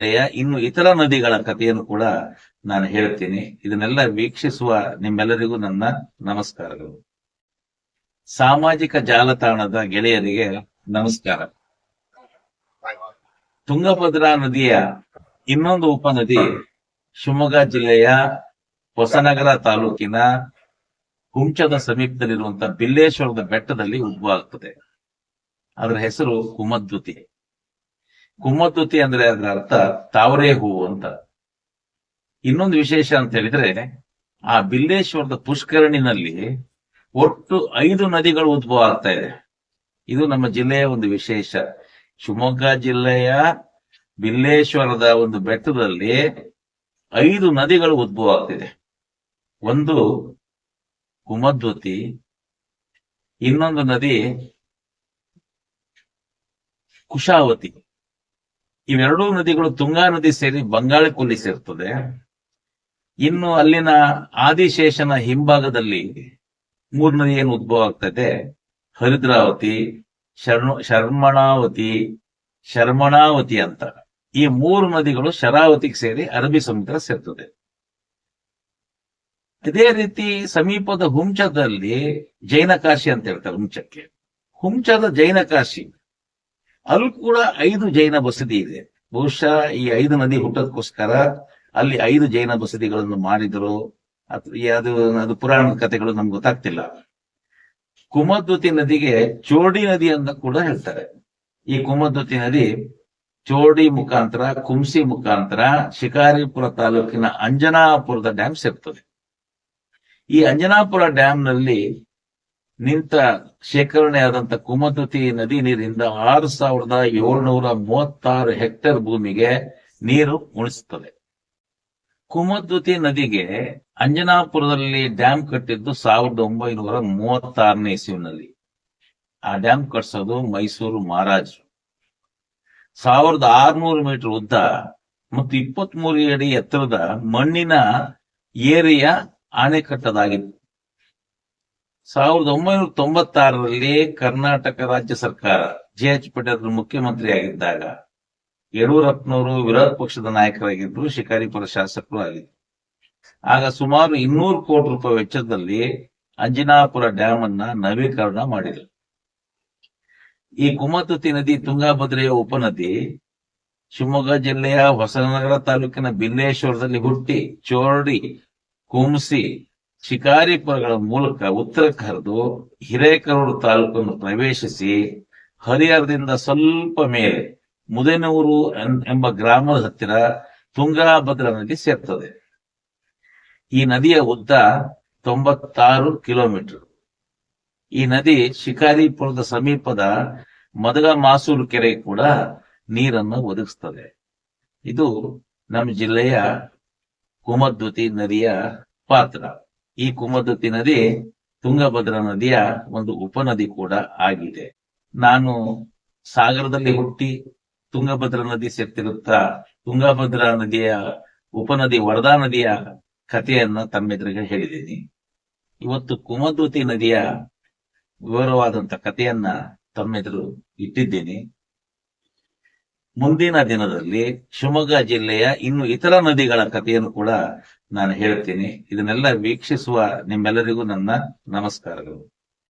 ಇನ್ನು ಇತರ ನದಿಗಳ ಕಥೆಯನ್ನು ಕೂಡ ನಾನು ಹೇಳ್ತೀನಿ. ಇದನ್ನೆಲ್ಲ ವೀಕ್ಷಿಸುವ ನಿಮ್ಮೆಲ್ಲರಿಗೂ ನನ್ನ ನಮಸ್ಕಾರಗಳು. ಸಾಮಾಜಿಕ ಜಾಲತಾಣದ ಗೆಳೆಯರಿಗೆ ನಮಸ್ಕಾರ. ತುಂಗಭದ್ರಾ ನದಿಯ ಇನ್ನೊಂದು ಉಪನದಿ ಶಿವಮೊಗ್ಗ ಜಿಲ್ಲೆಯ ಹೊಸನಗರ ತಾಲೂಕಿನ ಹುಂಚದ ಸಮೀಪದಲ್ಲಿರುವಂತಹ ಬಿಲ್ಲೇಶ್ವರದ ಬೆಟ್ಟದಲ್ಲಿ ಉದ್ಭವ ಆಗ್ತದೆ ಅದರ ಹೆಸರು ಕುಮದ್ದುತಿ. ಕುಮದ್ದುತಿ ಅಂದ್ರೆ ಅದರ ಅರ್ಥ ತಾವರೆ ಹೂವು ಅಂತ. ಇನ್ನೊಂದು ವಿಶೇಷ ಅಂತ ಹೇಳಿದ್ರೆ, ಆ ಬಿಲ್ಲೇಶ್ವರದ ಪುಷ್ಕರಣಿನಲ್ಲಿ ಒಟ್ಟು ಐದು ನದಿಗಳು ಉದ್ಭವ ಆಗ್ತಾ ಇದೆ. ಇದು ನಮ್ಮ ಜಿಲ್ಲೆಯ ಒಂದು ವಿಶೇಷ. ಶಿವಮೊಗ್ಗ ಜಿಲ್ಲೆಯ ಬಿಲ್ಲೇಶ್ವರದ ಒಂದು ಬೆಟ್ಟದಲ್ಲಿ ಐದು ನದಿಗಳು ಉದ್ಭವ ಆಗ್ತಿದೆ. ಒಂದು ಕುಮದ್ವತಿ ಇನ್ನೊಂದು ನದಿ ಕುಶಾವತಿ. ಇವೆರಡೂ ನದಿಗಳು ತುಂಗಾ ನದಿ ಸೇರಿ ಬಂಗಾಳ ಕೊಲ್ಲಿ ಸೇರ್ತದೆ. ಇನ್ನು ಅಲ್ಲಿನ ಆದಿಶೇಷನ ಹಿಂಭಾಗದಲ್ಲಿ ಮೂರು ನದಿ ಏನು ಉದ್ಭವ ಆಗ್ತದೆ. ಹರಿದ್ರಾವತಿ, ಶರ್ಣ, ಶರ್ಮಣಾವತಿ ಶರ್ಮಣಾವತಿ ಅಂತ. ಈ ಮೂರು ನದಿಗಳು ಶರಾವತಿಗೆ ಸೇರಿ ಅರಬ್ಬಿ ಸಮುದ್ರ ಸೇರ್ತದೆ. ಇದೇ ರೀತಿ ಸಮೀಪದ ಹುಂಚದಲ್ಲಿ ಜೈನ ಕಾಶಿ ಅಂತ ಹೇಳ್ತಾರೆ ಹುಂಚಕ್ಕೆ ಹುಂಚದ ಜೈನ ಕಾಶಿ ಅಲ್ಲೂ ಕೂಡ ಐದು ಜೈನ ಬಸದಿ ಇದೆ. ಬಹುಶಃ ಈ ಐದು ನದಿ ಹುಟ್ಟೋದಕ್ಕೋಸ್ಕರ ಅಲ್ಲಿ ಐದು ಜೈನ ಬಸದಿಗಳನ್ನು ಮಾಡಿದ್ರು. ಅದು ಅದು ಪುರಾಣದ ಕಥೆಗಳು ನಮ್ಗೆ ಗೊತ್ತಾಗ್ತಿಲ್ಲ. ಕುಮದ್ವತಿ ನದಿಗೆ ಚೋಡಿ ನದಿ ಅಂತ ಕೂಡ ಹೇಳ್ತಾರೆ. ಈ ಕುಮದ್ವತಿ ನದಿ ಚೋಡಿ ಮುಖಾಂತರ, ಕುಂಸಿ ಮುಖಾಂತರ ಶಿಕಾರಿಪುರ ತಾಲೂಕಿನ ಅಂಜನಾಪುರದ ಡ್ಯಾಮ್ ಸೇರ್ತದೆ. ಈ ಅಂಜನಾಪುರ ಡ್ಯಾಮ್ನಲ್ಲಿ ನಿಂತ ಶೇಖರಣೆ ಆದಂತ ಕುಮದ್ವತಿ ನದಿ ನೀರಿಂದ ಆರು ಸಾವಿರದ ಏಳ್ನೂರ ಮೂವತ್ತಾರು ಹೆಕ್ಟೇರ್ ಭೂಮಿಗೆ ನೀರು ಉಣಿಸುತ್ತದೆ. ಕುಮದ್ವತಿ ನದಿಗೆ ಅಂಜನಾಪುರದಲ್ಲಿ ಡ್ಯಾಮ್ ಕಟ್ಟಿದ್ದು ಸಾವಿರದ ಒಂಬೈನೂರ ಮೂವತ್ತಾರನೇ ಇಸ್ವಿನಲ್ಲಿ. ಆ ಡ್ಯಾಮ್ ಕಟ್ಸೋದು ಮೈಸೂರು ಮಹಾರಾಜರು. ಸಾವಿರದ ಆರ್ನೂರು ಮೀಟರ್ ಉದ್ದ ಮತ್ತು ಇಪ್ಪತ್ತ್ ಮೂರು ಅಡಿ ಎತ್ತರದ ಮಣ್ಣಿನ ಏರಿಯ ಅಣೆಕಟ್ಟದಾಗಿತ್ತು ಸಾವಿರದ ಒಂಬೈನೂರ ತೊಂಬತ್ತಾರರಲ್ಲಿ ಕರ್ನಾಟಕ ರಾಜ್ಯ ಸರ್ಕಾರ ಜಿ ಎಚ್ ಪಟೇಲ್ ಮುಖ್ಯಮಂತ್ರಿ ಆಗಿದ್ದಾಗ ಯಡಿಯೂರಪ್ಪನವರು ವಿರೋಧ ಪಕ್ಷದ ನಾಯಕರಾಗಿದ್ರು ಶಿಕಾರಿಪುರ ಶಾಸಕರು ಆಗಿದ್ರು ಆಗ ಸುಮಾರು ಇನ್ನೂರು ಕೋಟಿ ರೂಪಾಯಿ ವೆಚ್ಚದಲ್ಲಿ ಅಂಜನಾಪುರ ಡ್ಯಾಮ್ ಅನ್ನ ನವೀಕರಣ ಮಾಡಿದರು. ಈ ಕುಮತತಿ ನದಿ ತುಂಗಾಭದ್ರೆಯ ಉಪನದಿ ಶಿವಮೊಗ್ಗ ಜಿಲ್ಲೆಯ ಹೊಸನಗರ ತಾಲೂಕಿನ ಬಿಲ್ಲೇಶ್ವರದಲ್ಲಿ ಹುಟ್ಟಿ, ಚೋರಡಿ, ಕುಂಸಿ ಶಿಕಾರಿಪುರಗಳ ಮೂಲಕ ಉತ್ತರಕ್ಕೆ ಹರಿದು ಹಿರೇಕರೂರು ತಾಲೂಕನ್ನು ಪ್ರವೇಶಿಸಿ ಹರಿಹರದಿಂದ ಸ್ವಲ್ಪ ಮೇಲೆ ಮುದೇನೂರು ಎಂಬ ಗ್ರಾಮದ ಹತ್ತಿರ ತುಂಗಾಭದ್ರಾ ನದಿ ಸೇರ್ತದೆ. ಈ ನದಿಯ ಉದ್ದ ತೊಂಬತ್ತಾರು ಕಿಲೋಮೀಟರ್. ಈ ನದಿ ಶಿಕಾರಿಪುರದ ಸಮೀಪದ ಮದಗ ಮಾಸೂರು ಕೆರೆ ಕೂಡ ನೀರನ್ನು ಒದಗಿಸ್ತದೆ. ಇದು ನಮ್ಮ ಜಿಲ್ಲೆಯ ಕುಮದ್ವತಿ ನದಿಯ ಪಾತ್ರ. ಈ ಕುಮದುತಿ ನದಿ ತುಂಗಭದ್ರಾ ನದಿಯ ಒಂದು ಉಪನದಿ ಕೂಡ ಆಗಿದೆ. ನಾನು ಸಾಗರದಲ್ಲಿ ಹುಟ್ಟಿ ತುಂಗಭದ್ರಾ ನದಿ ಸೇರ್ತಿರುತ್ತಾ ತುಂಗಭದ್ರಾ ನದಿಯ ಉಪನದಿ ವರದಾ ನದಿಯ ಕಥೆಯನ್ನ ತಮ್ಮೆದುರಿಗೆ ಹೇಳಿದ್ದೀನಿ. ಇವತ್ತು ಕುಮದ್ವತಿ ನದಿಯ ವಿವರವಾದಂತ ಕಥೆಯನ್ನ ತಮ್ಮೆದುರು ಇಟ್ಟಿದ್ದೀನಿ. ಮುಂದಿನ ದಿನದಲ್ಲಿ ಶಿವಮೊಗ್ಗ ಜಿಲ್ಲೆಯ ಇನ್ನು ಇತರ ನದಿಗಳ ಕಥೆಯನ್ನು ಕೂಡ ನಾನು ಹೇಳ್ತೀನಿ ಇದನ್ನೆಲ್ಲ ವೀಕ್ಷಿಸುವ ನಿಮ್ಮೆಲ್ಲರಿಗೂ ನನ್ನ ನಮಸ್ಕಾರಗಳು.